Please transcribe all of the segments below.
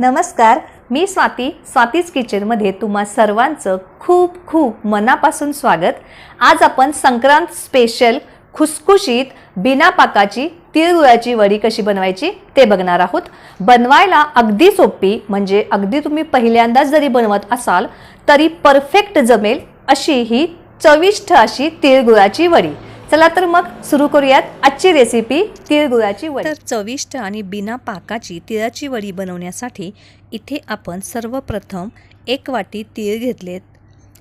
नमस्कार मी स्वाती स्वातीज किचनमध्ये तुम्हा सर्वांचं खूप खूप मनापासून स्वागत. आज आपण संक्रांत स्पेशल खुसखुशीत बिना पाकाची तिळगुळाची वडी कशी बनवायची ते बघणार आहोत. बनवायला अगदी सोपी म्हणजे अगदी तुम्ही पहिल्यांदाच जरी बनवत असाल तरी परफेक्ट जमेल अशी ही चविष्ट अशी तिळगुळाची वडी. चला तर मग सुरू करूयात आजची रेसिपी तिळगुळाची वडी. तर चविष्ट आणि बिना पाकाची तिळाची वडी बनवण्यासाठी इथे आपण सर्वप्रथम एक वाटी तीळ घेतलेत.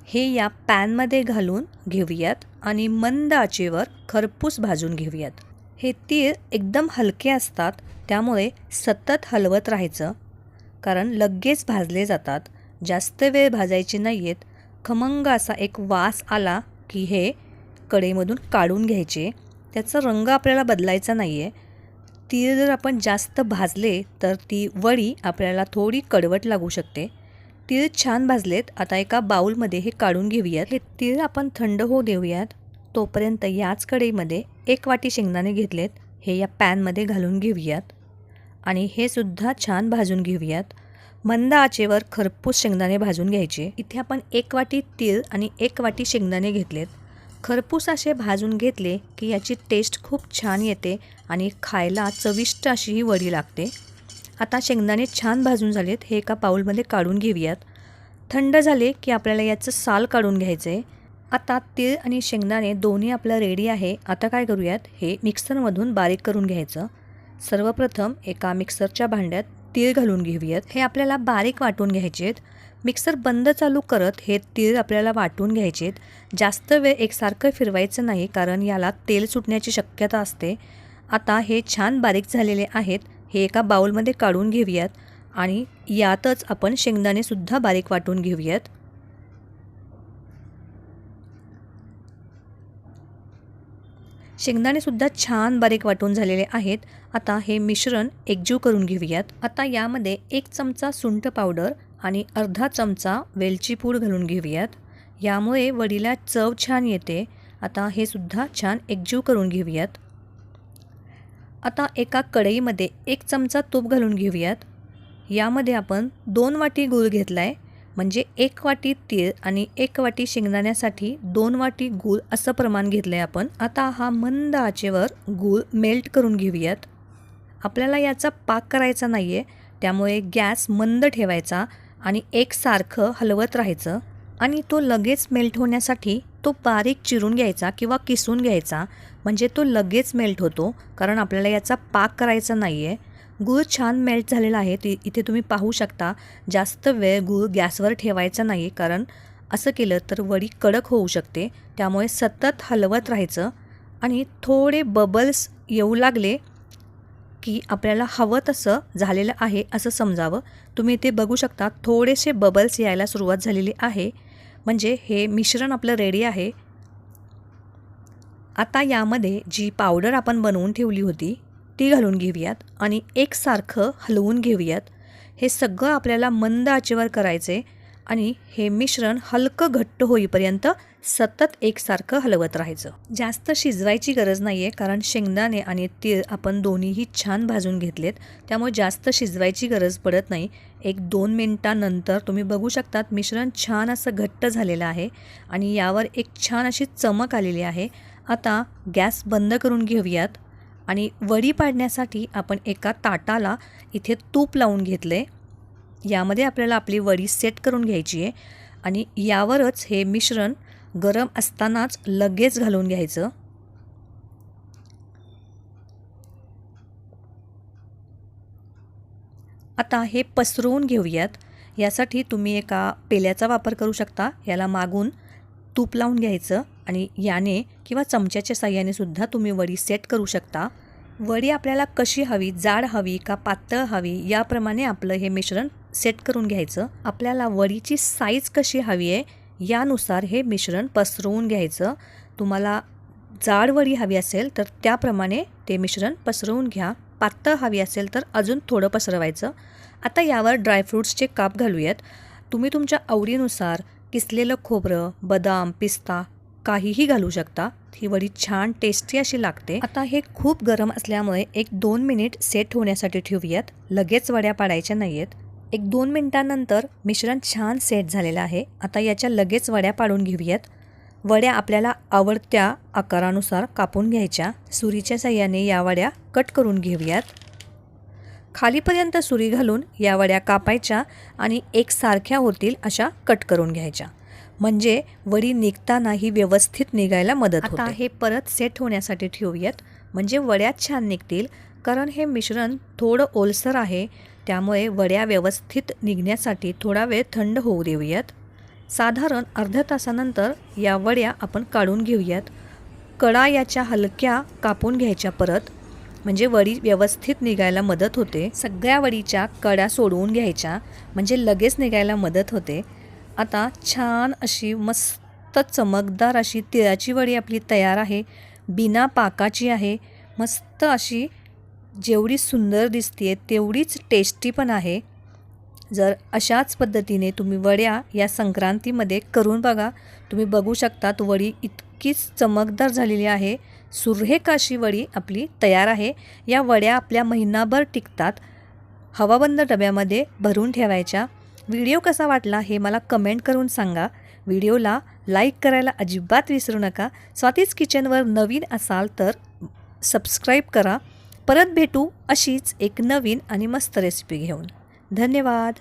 हे या पॅनमध्ये घालून घेऊयात आणि मंद आचेवर खरपूस भाजून घेऊयात. हे तीळ एकदम हलके असतात त्यामुळे सतत हलवत राहायचं. कारण लगेच भाजले जातात. जास्त वेळ भाजायचे नाही आहेत खमंग असा एक वास आला की हे कढईमधून काढून घ्यायचे. त्याचा रंग आपल्याला बदलायचा नाही आहे तीळ जर आपण जास्त भाजले तर ती वडी आपल्याला थोडी कडवट लागू शकते. तीळ छान भाजलेत आता एका बाऊलमध्ये हे काढून घेऊयात. हे तीळ आपण थंड होऊ देऊयात तोपर्यंत याच कढईमध्ये एक वाटी शेंगदाणे घेतलेत हे या पॅनमध्ये घालून घेऊयात. आणि हे सुद्धा छान भाजून घेऊयात. मंद आचेवर खरपूस शेंगदाणे भाजून घ्यायचे. इथे आपण एक वाटी तीळ आणि एक वाटी शेंगदाणे घेतलेत. खरपूस असे भाजून घेतले की याची टेस्ट खूप छान येते आणि खायला चविष्ट अशी ही वडी लागते. आता शेंगदाणे छान भाजून झालेत हे एका पाऊलमध्ये काढून घेऊयात. थंड झाले की आपल्याला याचं साल काढून घ्यायचं आहे आता तीळ आणि शेंगदाणे दोन्ही आपलं रेडी आहे. आता काय करूयात? हे मिक्सरमधून बारीक करून घ्यायचं. सर्वप्रथम एका मिक्सरच्या भांड्यात तीळ घालून घेऊयात. हे आपल्याला बारीक वाटून घ्यायचे आहेत. मिक्सर बंद चालू करत हे तीळ आपल्याला वाटून घ्यायचे आहेत. जास्त वेळ एकसारखं फिरवायचं नाही कारण याला तेल सुटण्याची शक्यता असते. आता हे छान बारीक झालेले आहेत. हे एका बाउलमध्ये काढून घेऊयात आणि यातच आपण शेंगदाणेसुद्धा बारीक वाटून घेऊयात. शेंगदाणेसुद्धा छान बारीक वाटून झालेले आहेत. आता हे मिश्रण एकजीव करून घेऊयात. आता यामध्ये एक चमचा सुंठ पावडर आणि अर्धा चमचा वेलची पूड घालून घेऊयात. यामुळे वडीला चव छान येते. आता हे सुद्धा छान एकजीव करून घेऊयात. आता एका कढईमध्ये एक चमचा तूप घालून घेऊयात. यामध्ये आपण दोन वाटी गूळ घेतला आहे म्हणजे एक वाटी तीळ आणि एक वाटी शेंगदाण्यासाठी दोन वाटी गूळ असं प्रमाण घेतलं आहे आपण. आता हा मंद आचेवर गूळ मेल्ट करून घेऊयात. आपल्याला याचा पाक करायचा नाही आहे त्यामुळे गॅस मंद ठेवायचा आणि एकसारखं हलवत राहायचं. आणि तो लगेच मेल्ट होण्यासाठी तो बारीक चिरून घ्यायचा किंवा किसून घ्यायचा. म्हणजे तो लगेच मेल्ट होतो कारण आपल्याला याचा पाक करायचा नाही आहे गूळ छान मेल्ट झालेला आहे. ती इथे तुम्ही पाहू शकता जास्त वेळ गूळ गॅसवर ठेवायचा नाही कारण असं केलं तर वडी कडक होऊ शकते. त्यामुळे सतत हलवत राहायचं आणि थोडे बबल्स येऊ लागले की आपल्याला हवं तसं झालेलं आहे असं समजावं. तुम्ही इथे बघू शकता थोडेसे बबल्स यायला सुरुवात झालेली आहे. म्हणजे हे मिश्रण आपलं रेडी आहे. आता यामध्ये जी पावडर आपण बनवून ठेवली होती ती घालून घेऊयात आणि एकसारखं हलवून घेऊयात. हे सगळं आपल्याला मंद आचेवर करायचे आणि हे मिश्रण हलकं घट्ट होईपर्यंत सतत एकसारखं हलवत राहायचं. जास्त शिजवायची गरज नाही आहे कारण शेंगदाणे आणि तीळ आपण दोन्हीही छान भाजून घेतलेत. त्यामुळे जास्त शिजवायची गरज पडत नाही. एक दोन मिनटानंतर तुम्ही बघू शकतात मिश्रण छान असं घट्ट झालेलं आहे आणि यावर एक छान अशी चमक आलेली आहे. आता गॅस बंद करून घेऊयात. आणि वडी पाडण्यासाठी आपण एका ताटाला इथे तूप लावून घेतले. यामध्ये आपल्याला आपली वडी सेट करून घ्यायची आहे. आणि यावरच हे मिश्रण गरम असतानाच लगेच घालून घ्यायचं. आता हे पसरवून घेऊयात. यासाठी तुम्ही एका पेल्याचा वापर करू शकता. याला मागून तूप लावून घ्यायचं आणि याने किंवा चमच्याच्या साह्याने सुद्धा तुम्ही वडी सेट करू शकता. वडी आपल्याला कशी हवी जाड हवी का पातळ हवी याप्रमाणे आपलं हे मिश्रण सेट करून घ्यायचं. आपल्याला वडीची साईज कशी हवी आहे यानुसार हे मिश्रण पसरवून घ्यायचं. तुम्हाला जाड वडी हवी असेल तर त्याप्रमाणे ते मिश्रण पसरवून घ्या. पातळ हवी असेल तर अजून थोडं पसरवायचं. आता यावर ड्रायफ्रूट्सचे काप घालूयात. तुम्ही तुमच्या आवडीनुसार किसलेलं खोबरं बदाम पिस्ता काहीही घालू शकता. ही वडी छान टेस्टी अशी लागते. आता हे खूप गरम असल्यामुळे एक दोन मिनिट सेट होण्यासाठी ठेवूयात. लगेच वड्या पाडायच्या नाही आहेत एक दोन मिनटानंतर मिश्रण छान सेट झालेलं आहे. आता याच्या लगेच वड्या पाडून घेऊयात. वड्या आपल्याला आवडत्या आकारानुसार कापून घ्यायच्या. सुरीच्या साह्याने या वड्या कट करून घेऊयात. खालीपर्यंत सुरी घालून या वड्या कापायच्या आणि एकसारख्या होतील अशा कट करून घ्यायच्या. म्हणजे वडी निघताना ही व्यवस्थित निघायला मदत होते. आता हे परत सेट होण्यासाठी ठेवूयात. म्हणजे वड्या छान निघतील. कारण हे मिश्रण थोडं ओलसर आहे. त्यामुळे वड्या व्यवस्थित निघण्यासाठी थोडा वेळ थंड होऊ देऊयात. साधारण अर्ध्या तासानंतर या वड्या आपण काढून घेऊयात. कडा याच्या हलक्या कापून घ्यायच्या परत. म्हणजे वडी व्यवस्थित निघायला मदत होते. सगळ्या वडीच्या कड्या सोडवून घ्यायच्या म्हणजे लगेच निघायला मदत होते. आता छान अशी मस्त चमकदार अशी तिळाची वडी आपली तयार आहे. बिना पाकाची आहे. मस्त अशी जेवढी सुंदर दिसते तेवढीच टेस्टी पण आहे. जर अशाच पद्धतीने तुम्ही वड्या या संक्रांतीमध्ये करून बघा तुम्ही बघू शकतात वडी इतकीच चमकदार झालेली आहे. सुरेख अशी वडी आपली तयार आहे. या वड्या आपल्या महिनाभर टिकतात. हवाबंद डब्यामध्ये भरून ठेवायच्या. व्हिडिओ कसा वाटला हे मला कमेंट करून सांगा. व्हिडिओला लाईक करायला अजिबात विसरू नका. स्वातीच किचनवर नवीन असाल तर सबस्क्राईब करा. परत भेटू अशीच एक नवीन आणि मस्त रेसिपी घेऊन. धन्यवाद.